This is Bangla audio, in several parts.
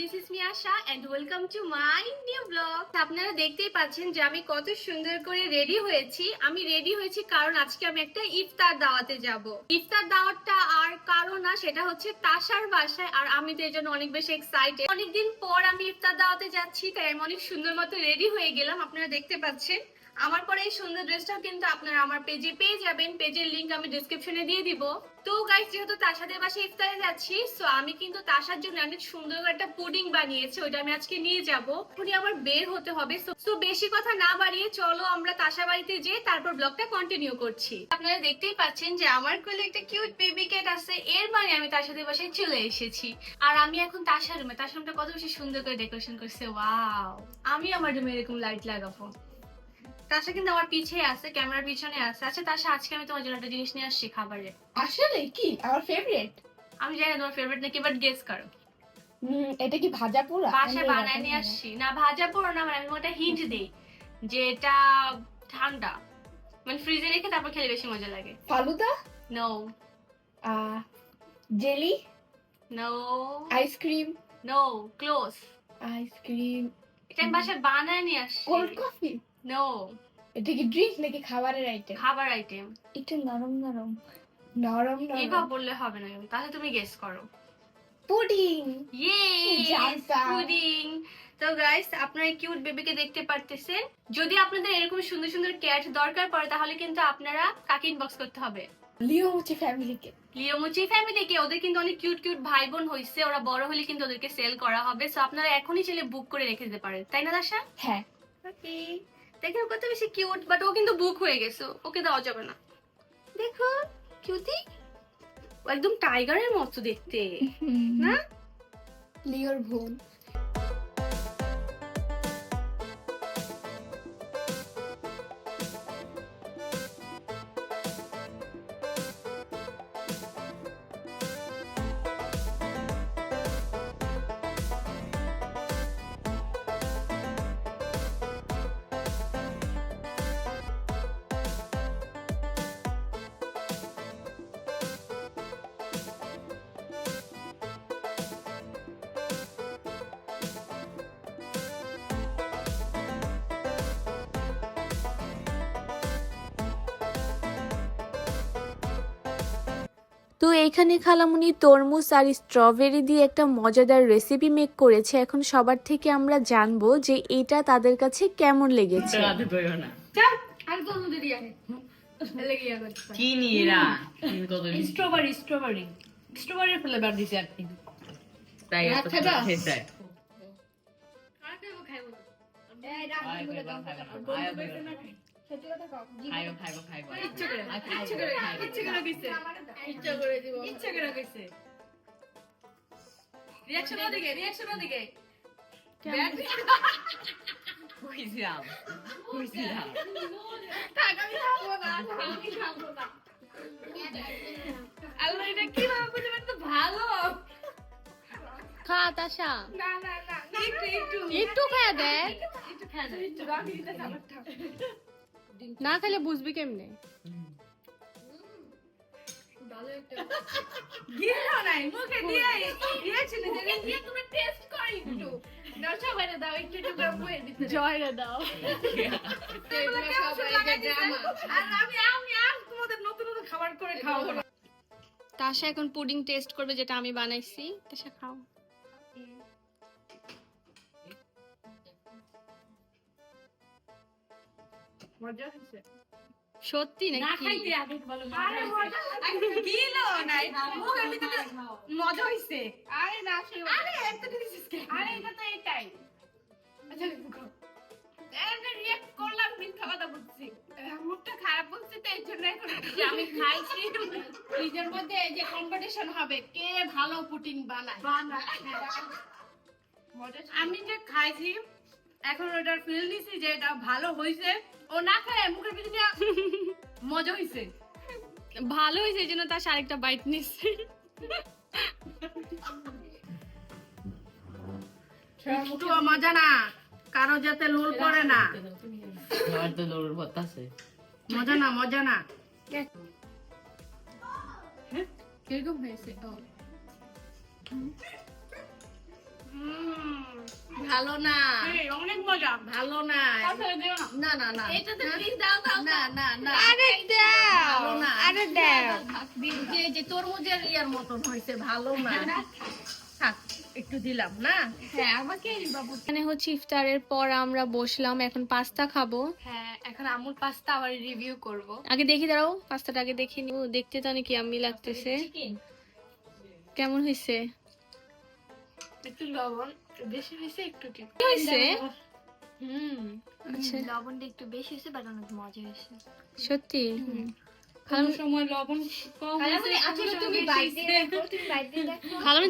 This is me Asha and welcome to my new blog আপনারা দেখতেই পাচ্ছেন যে আমি কত সুন্দর করে রেডি হয়েছি। আমি রেডি হয়েছি কারণ আজকে আমি একটা ইফতার দাওয়াতে যাব। ইফতার দাওয়াতটা আর কারণ না, সেটা হচ্ছে তাসার বাসায়। আর আমি তো এর জন্য অনেক বেশি এক্সাইটেড অনেকদিন পর আমি ইফতার দাওয়াতে যাচ্ছি, তাই আমি অনেক সুন্দর মতো রেডি হয়ে গেলাম। আপনারা দেখতে পাচ্ছেন। আমার পরে এই সুন্দর ড্রেসটাও কিন্তু আপনারা আমার পেজে পেয়ে যাবেন। পেজের লিংক আমি ডিসক্রিপশনে দিয়ে দিব। তো গাইস যেহেতু তাসাদের বাসে ইফতারে যাচ্ছি সো আমি কিন্তু তাসার জন্য অনেক সুন্দর একটা পুডিং বানিয়েছি, ওইটা আমি আজকে নিয়ে যাব। এখনই আমার বের হতে হবে সো বেশি কথা না বাড়িয়ে চলো আমরা তাসা বাড়িতে যেয়ে তারপর ব্লগটা কন্টিনিউ করছি। আপনারা দেখতেই পাচ্ছেন যে আমার কোলে একটা কিউট বেবি ক্যাট আছে, এর মানে আমি তাসাদের বাসায় চলে এসেছি। আর আমি এখন তাসার রুমে তাসার রুমটা কত বেশি সুন্দর করে ডেকোরেশন করছে ওয়াও আমি আমার রুমে এরকম লাইট লাগাবো। তাসা কিন্তু আমার পিছে আছে ক্যামেরার পিছনে আছে। আচ্ছা তাসা আজকে আমি তোমার জন্য একটা জিনিস নিয়ে আসছি খাবারে আসলে কি? আমার ফেভারিট আমি জানি তোমার ফেভারিট নাকি বাট গেস করো। এটা কি ভাজা পোড়া? বাসায় বানায় নিয়ে আসছি। না ভাজা পড়ো না মানে আমি ওটা হিন্ট দিই যে এটা ঠান্ডা। মানে ফ্রিজে রেখে তারপর খেলে বেশি মজা লাগে। Falooda? No jelly? No ice cream no close ice cream এটা বাসায় বানায় নিয়ে আসছি। কোল্ড কফি নো এটা কি ড্রিঙ্ক নাকি খাবারের আইটেম খাবার আইটেম একটু নরম নরম। নরম নরম। বললে হবে না তাহলে তুমি গেস করো। পুডিং জানতাম। পুডিং তো গাইস আপনারা কিউট বেবিকে দেখতে পারতেছেন। যদি আপনাদের এরকম সুন্দর সুন্দর ক্যাট দরকার পড়ে তাহলে কিন্তু আপনারা কাকে ইনবক্স করতে হবে? লিও হচ্ছে ফ্যামিলিকে লিওমুচি ফ্যামিলিকে ওদের কিন্তু অনেক কিউট কিউট ভাই বোন হয়েছে ওরা বড় হলে কিন্তু ওদেরকে সেল করা হবে। সো আপনারা এখনই চাইলে বুক করে রেখে দিতে পারেন। তাই না দাসা হ্যাঁ। ওকে দেখেন কত বেশি কিউট বাট ও কিন্তু বুক হয়ে গেছে। ওকে দেওয়া যাবে না। দেখো কিউটি একদম টাইগারের মতো দেখতে। না? লিওর বোন তো এইখানে খালামুনি তরমুজ আর স্ট্রবেরি দিয়ে একটা মজাদার রেসিপি মেক করেছে। এখন সবার থেকে আমরা জানব যে এটা তাদের কাছে কেমন লেগেছে। স্ট্রবেরি স্ট্রবেরি স্ট্রবেরি ফ্লেভার দিছে তাই খাইবো থাক আমি খাব না। আমি খাব না। আল্লাহ এটা বুঝে তো ভালো। খা তাসা। না না একটু একটু। একটু খায়া দেখ। একটু খেয়ে দাও, একটু দিতে খাবারটা না খেলে বুঝবি কেমনে? গিলো নাই মুখে দিয়ে রিঅ্যাকশন দিয়ে দিয়ে তুমি টেস্ট করো একটু। দাও সবাই দাও একটু একটু করে বয়ে দিতে জয় দাও। এগুলো কেমন লাগাই দিছে? আর আমি আমি আর তোমাদের নতুন নতুন খাবার করে খাওয়াবো না। তাসা এখন পুডিং টেস্ট করবে যেটা আমি বানাইছি। তাসা খাও। মজা হয়েছে। সত্যি না খাইতে আগে বলো আরে মজা গিলো নাই। মুখের ভিতরে মজা হইছে। আরে না সে আরে এত দিছিস কে আরে এটা তো এটাই। আচ্ছা খাও এমনি রিঅ্যাক্ট করলাম মিথ্যা কথা বলছি। মুখটা খারাপ বলছি তো এই জন্য এখন আমি খাইছি। নিজের মধ্যে এই যে কম্পিটিশন হবে কে ভালো পুটিং বানায়? বানায় আমি যে খাইছি এখন ওটার ফিল নিছি যে এটা ভালো হয়েছে ও না খায় মুখের ভিতরে মজা হয়েছে ভালো হয়েছে এই জন্য তার আরেকটা বাইট নিচ্ছে একটু মজা না কারও যাতে লোল পড়ে না। তো মজা না মজা না। কীরকম হয়েছে? ভালো না। অনেক মজা। ভালো না। না। না না এটা তো প্লিজ দাও দাও না না না। আরে দাও না। আরে দাও। যে যে তরমুজের ইয়ার মতন হয়েছে ভালো না। থাক একটু দিলাম না? হ্যাঁ আমাকে বাবু এখানে হচ্ছে ইফতারের পর আমরা বসলাম এখন পাস্তা খাব। হ্যাঁ এখন আমুল পাস্তা আবার রিভিউ করব। আগে দেখি দাঁড়াও পাস্তাটা আগে দেখে নিও। দেখতে তো অনেক ইয়াম্মি লাগতেছে। কেমন হয়েছে? একটু লবণ। বেশি হয়েছে একটু কি? হয়েছে? হুম। আচ্ছা। লবণটা একটু বেশি হয়েছে বাট অনেক মজা হয়েছে। সত্যি? কোন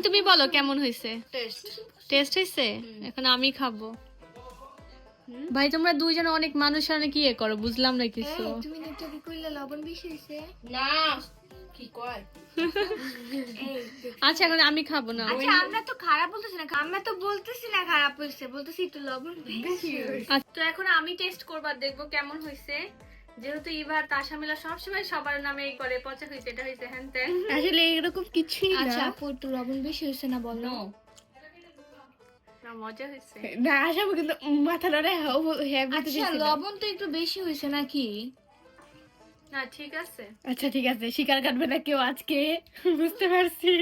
তুমি বলো কেমন হয়েছে? টেস্ট টেস্ট হয়েছে? এখন আমি খাব। ভাই তোমরা দুইজন অনেক মানুষ অনেক ইয়ে করো বুঝলাম না কিছু। তুমি লবণ বেশি হয়েছে? না কি কয়? আচ্ছা এখন আমি খাব না। আচ্ছা আমরা তো খারাপ বলতেছি না আমরা তো বলতেছি না খারাপ হয়েছে বলতেছি একটু লবণ আচ্ছা, তো এখন আমি টেস্ট করবার দেখব কেমন হয়েছে। যেহেতু সবসময় সবার নামে এই করে পচা হয়েছে এটা হয়েছে হ্যান ত্যান। আসলে এরকম কিছুই আচ্ছা। আপু একটু লবণ বেশি হয়েছে না বলো? না মজা হয়েছে। না কিন্তু মাথাটা হ্যাঁ আচ্ছা লবণ তো একটু বেশি হয়েছে নাকি? না ঠিক আছে। আচ্ছা ঠিক আছে শিকার কাটবে না কেউ আজকে বুঝতে পারছি।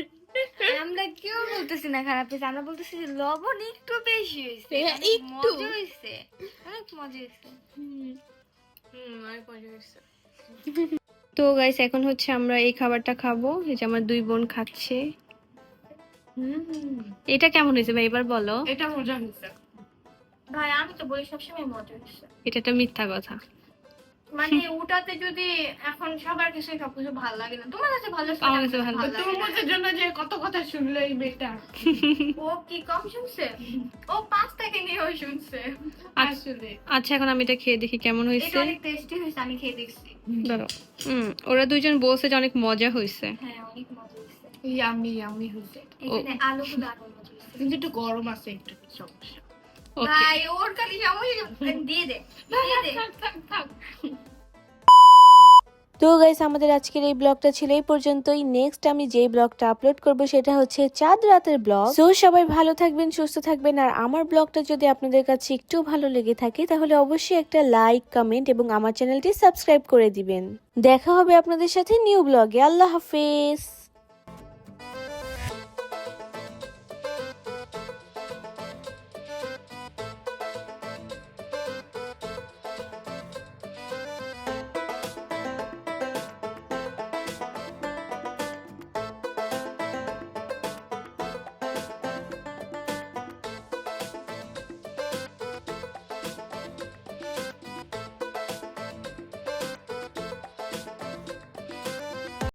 আমরা কেউ বলতেছি না খারাপ হয়েছে আমরা বলতেছি যে লবণ একটু বেশি হয়েছে হ্যাঁ, একটু। মজা হয়েছে অনেক মজা হয়েছে। হুম। অনেক মজা হয়েছে। তো গাইস এখন হচ্ছে আমরা এই খাবারটা খাব এই যে আমার দুই বোন খাচ্ছে। এটা কেমন হয়েছে ভাই এবার বলো। এটা মজা হয়েছে। ভাই আমি তো বলি সবসময় মজা হয়েছে। এটা একটা মিথ্যা কথা। মানে ওটাতে যদি এখন সবার কাছে সবকিছু ভালো লাগে না তোমার কাছে ভালো লাগছে, আমার কাছে ভালো তরমুজের জন্য যে কত কথা শুনলো ও কি কম শুনছে? ও পাঁচ থেকে নিয়েও শুনছে। আসলে। আচ্ছা এখন আমি এটা খেয়ে দেখি কেমন এটা অনেক টেস্টি হয়েছে আমি খেয়ে দেখছি। ধরো হুম ওরা দুইজন বলছে যে অনেক মজা হয়েছে। হ্যাঁ অনেক মজা হয়েছে। ইয়ামি ইয়ামি হয়েছে। এখানে আলু মজা হয়েছে। কিন্তু একটু গরম আছে একটু সমস্যা। ভাই ওর খালি সমস্যা দিয়ে দে দিয়ে দে। তো গাইস আমাদের আজকের এই ব্লগটা ছিল এই পর্যন্তই। নেক্সট আমি যেই ব্লগটা আপলোড করব সেটা হচ্ছে চাঁদ রাতের ব্লগ। সো সবাই ভালো থাকবেন, সুস্থ থাকবেন। আর আমার ব্লগটা যদি আপনাদের কাছে একটু ভালো লেগে থাকে, তাহলে অবশ্যই একটা লাইক কমেন্ট এবং আমার চ্যানেলটি সাবস্ক্রাইব করে দিবেন। দেখা হবে আপনাদের সাথে নিউ ব্লগে আল্লাহ হাফেজ।